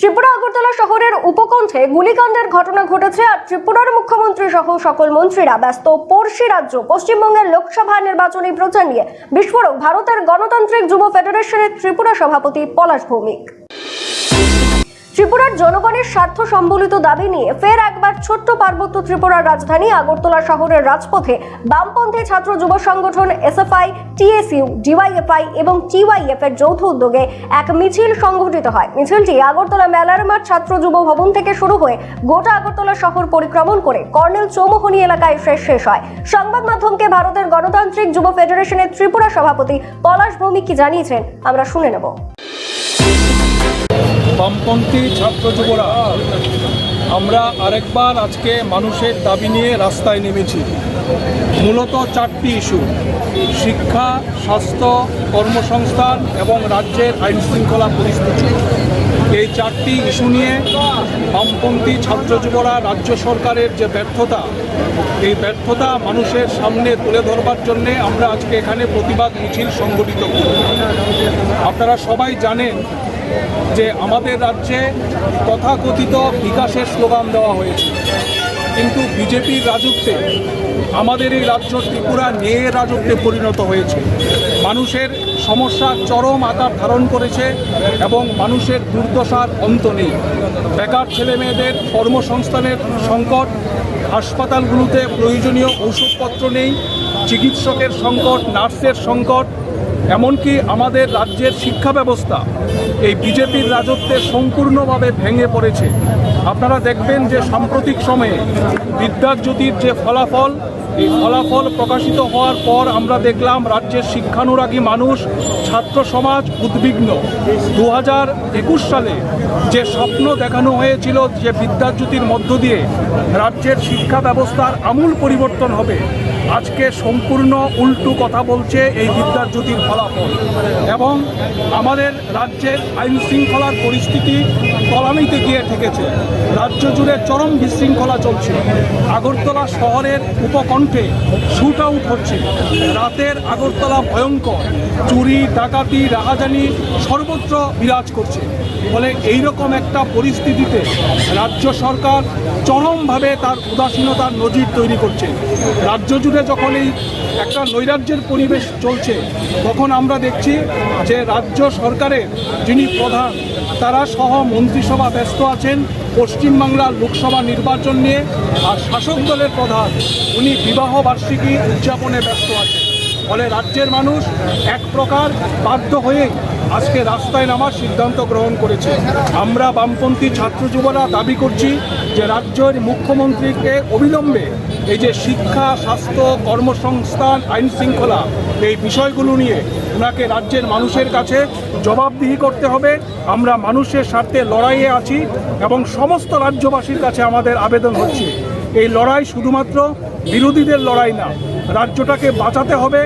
ত্রিপুরা আগরতলা শহরের উপকণ্ঠে গুলিকাণ্ডের ঘটনা ঘটেছে আর ত্রিপুরার মুখ্যমন্ত্রী সহ সকল মন্ত্রীরা ব্যস্ত। পড়শি রাজ্য, পশ্চিমবঙ্গের লোকসভা নির্বাচনী প্রচার নিয়ে বিস্ফোরক, ভারতের গণতান্ত্রিক যুব ফেডারেশনের ত্রিপুরা সভাপতি পলাশ ভৌমিক। ত্রিপুরার জনগণের স্বার্থ সম্বলিত দাবি নিয়ে ফের একবার ছোট্ট পার্বত্য ত্রিপুরার রাজধানী আগরতলা শহরের রাজপথে বামপন্থী ছাত্র যুব সংগঠন এসএফআই, টিএসইউ, ডিওয়াইএফআই এবং টিওয়াইএফ এর যৌথ উদ্যোগে এক মিছিল সংঘটিত হয়। মিছিলটি আগরতলা মেলার মাঠ ছাত্র যুব ভবন থেকে শুরু হয়ে গোটা আগরতলা শহর পরিক্রমণ করে কর্নেল চৌমোহনী এলাকায় এসে শেষ হয়। সংবাদ মাধ্যমকে ভারতের গণতান্ত্রিক যুব ফেডারেশনের ত্রিপুরা সভাপতি পলাশ ভৌমিক কি জানিয়েছেন, আমরা শুনে নেব। বামপন্থী ছাত্র যুবরা, আমরা আরেকবার আজকে মানুষের দাবি নিয়ে রাস্তায় নেমেছি। মূলত চারটি ইস্যু, শিক্ষা, স্বাস্থ্য, কর্মসংস্থান এবং রাজ্যের আইন শৃঙ্খলা পরিস্থিতি। এই চারটি ইস্যু নিয়ে বামপন্থী ছাত্র যুবরা রাজ্য সরকারের যে ব্যর্থতা, এই ব্যর্থতা মানুষের সামনে তুলে ধরবার জন্যে আমরা আজকে এখানে প্রতিবাদ মিছিল সংগঠিত করি আপনারা সবাই জানেন যে আমাদের রাজ্যে তথাকথিত বিকাশের স্লোগান দেওয়া হয়েছে। কিন্তু বিজেপির রাজত্বে, আমাদের এই রাজ্য ত্রিপুরা ন্যায়ের রাজত্বে পরিণত হয়েছে। মানুষের সমস্যা চরম আকার ধারণ করেছে এবং মানুষের দুর্দশার অন্ত নেই। বেকার ছেলেমেয়েদের কর্মসংস্থানের সংকট, হাসপাতালগুলোতে প্রয়োজনীয় ওষুধপত্র নেই, চিকিৎসকের সংকট, নার্সের সংকট এমনকি আমাদের রাজ্যের শিক্ষা ব্যবস্থা, এই বিজেপির রাজত্বে সম্পূর্ণভাবে ভেঙে পড়েছে। আপনারা দেখবেন যে সাম্প্রতিক সময়ে বিদ্যাজ্যোতির যে ফলাফল, এই ফলাফল প্রকাশিত হওয়ার পর আমরা দেখলাম রাজ্যের শিক্ষানুরাগী মানুষ, ছাত্র সমাজ উদ্বিগ্ন। দু হাজার একুশ সালে যে স্বপ্ন দেখানো হয়েছিল যে বিদ্যাজ্যোতির মধ্য দিয়ে রাজ্যের শিক্ষা ব্যবস্থার আমূল পরিবর্তন হবে আজকে সম্পূর্ণ উল্টো কথা বলছে এই বিদ্যাজ্যোতির ফলাফল। এবং আমাদের রাজ্যের আইন শৃঙ্খলার পরিস্থিতি তলানিতে গিয়ে ঠেকেছে। রাজ্য জুড়ে চরম বিশৃঙ্খলা চলছে। আগরতলা শহরের উপকণ্ঠে শুট আউট হচ্ছে। রাতের আগরতলা ভয়ঙ্কর। চুরি, ডাকাতি, রাহাজানি সর্বত্র বিরাজ করছে। ফলে এইরকম একটা পরিস্থিতিতে রাজ্য সরকার চরমভাবে তার উদাসীনতার নজির তৈরি করছে। রাজ্য জুড়ে যখন এই একটা নৈরাজ্যের পরিবেশ চলছে, তখন আমরা দেখছি যে রাজ্য সরকারের যিনি প্রধান, তারা সহ মন্ত্রিসভা ব্যস্ত আছেন, পশ্চিমবাংলার লোকসভা নির্বাচন নিয়ে, আর শাসক দলের প্রধান, উনি বিবাহ বার্ষিকী উদযাপনে ব্যস্ত আছেন। ফলে রাজ্যের মানুষ এক প্রকার বাধ্য হয়ে আজকে রাস্তায় নামার সিদ্ধান্ত গ্রহণ করেছে। আমরা বামপন্থী ছাত্র যুবরা দাবি করছি যে রাজ্যের মুখ্যমন্ত্রীকে অবিলম্বে এই যে শিক্ষা, স্বাস্থ্য, কর্মসংস্থান, আইন শৃঙ্খলা, এই বিষয়গুলো নিয়ে ওনাকে রাজ্যের মানুষের কাছে জবাবদিহি করতে হবে। আমরা মানুষের স্বার্থে লড়াইয়ে আছি এবং সমস্ত রাজ্যবাসীর কাছে আমাদের আবেদন হচ্ছে। এই লড়াই শুধুমাত্র বিরোধীদের লড়াই না, রাজ্যটাকে বাঁচাতে হবে,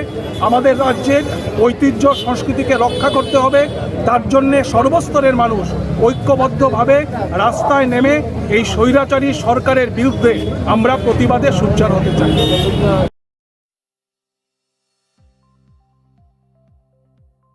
আমাদের রাজ্যের ঐতিহ্য, সংস্কৃতিকে রক্ষা করতে হবে, তার জন্যে সর্বস্তরের মানুষ ঐক্যবদ্ধভাবে রাস্তায় নেমে এই স্বৈরাচারী সরকারের বিরুদ্ধে আমরা প্রতিবাদে সোচ্চার হতে চাই।